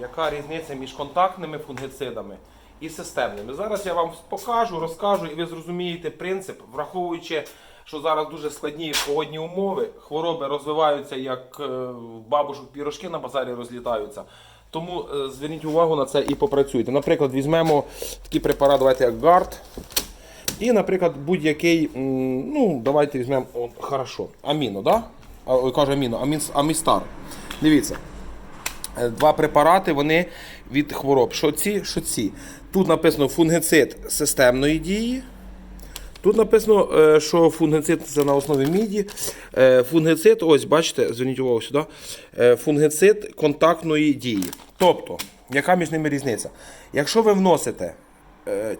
яка різниця між контактними фунгицидами і системними. Зараз я вам покажу, розкажу, і ви зрозумієте принцип, враховуючи, що зараз дуже складні погодні умови, хвороби розвиваються, як е, бабушок пірожки на базарі розлітаються. Тому е, зверніть увагу на це і попрацюйте. Наприклад, візьмемо такий препарат, давайте як GARD. І, наприклад, будь-який, ну, давайте візьмемо, о, хорошо, аміно, да? Кажу аміно, аміс, амістар. Дивіться. Е, Два препарати вони від хвороб. Що ці, що ці. Тут написано фунгицид системної дії. Тут написано, е, що фунгицид це на основі міді. Е, Фунгицид, ось бачите, зверніть увагу сюди. Фунгицид контактної дії. Тобто, яка між ними різниця? Якщо ви вносите,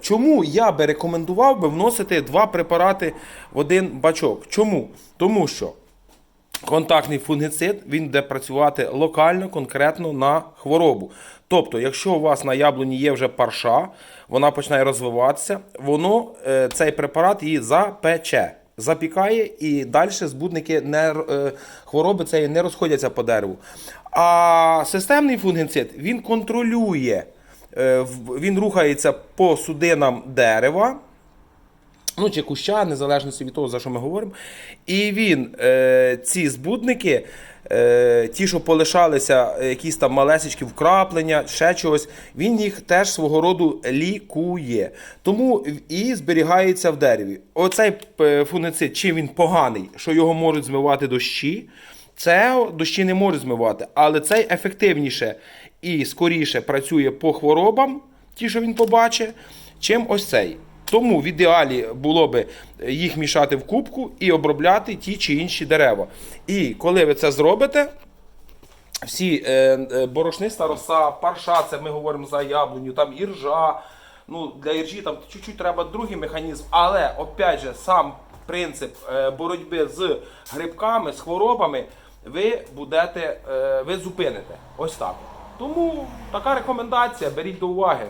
чому я би рекомендував би вносити два препарати в один бачок? Чому? Тому що Контактний фунгицид він буде працювати локально, конкретно на хворобу. Тобто, якщо у вас на яблуні є вже парша, вона починає розвиватися, воно е, цей препарат її запече, запікає і далі збудники не, е, хвороби цієї не розходяться по дереву. А системний фунгицид він контролює, е, він рухається по судинам дерева ну чи куща, незалежності від того, за що ми говоримо. І він, е, ці збудники, е, ті, що полишалися, е, якісь там малесечки вкраплення, ще чогось, він їх теж свого роду лікує. Тому і зберігається в дереві. Оцей е, фунгицид, чим він поганий, що його можуть змивати дощі. Це дощі не можуть змивати, але цей ефективніше і скоріше працює по хворобам, ті, що він побачить, чим ось цей. Тому в ідеалі було би їх мішати в кубку і обробляти ті чи інші дерева. І коли ви це зробите, всі е, е, борошниста роса, парша, це ми говоримо за яблуню, там іржа. Ну, для іржі там чуть-чуть треба другий механізм, але опять же, сам принцип е, боротьби з грибками, з хворобами, ви будете, е, ви зупините. Ось так. Тому така рекомендація, беріть до уваги.